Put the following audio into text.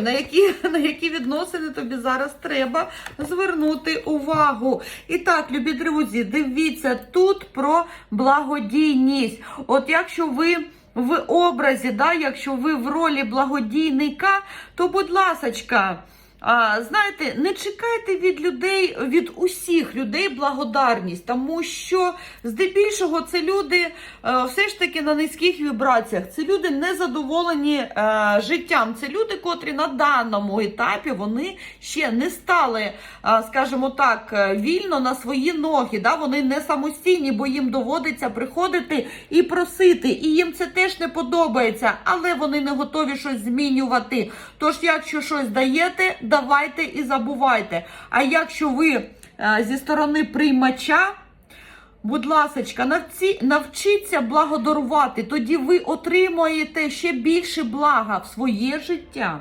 На які, на які відносини тобі зараз треба звернути увагу. І так, любі друзі, дивіться тут про благодійність. От якщо ви в образі, да, якщо ви в ролі благодійника, то будь ласочка. Знаєте, не чекайте від людей, від усіх людей благодарність, тому що здебільшого це люди е, все ж таки на низьких вібраціях. Це люди не задоволені е, життям. Це люди, котрі на даному етапі вони ще не стали, е, скажімо так, вільно на свої ноги. Да? Вони не самостійні, бо їм доводиться приходити і просити. І їм це теж не подобається, але вони не готові щось змінювати. Тож, якщо щось даєте, давайте і забувайте. А якщо ви е, зі сторони приймача, будь ласка, навчіться благодарувати, тоді ви отримаєте ще більше блага в своє життя.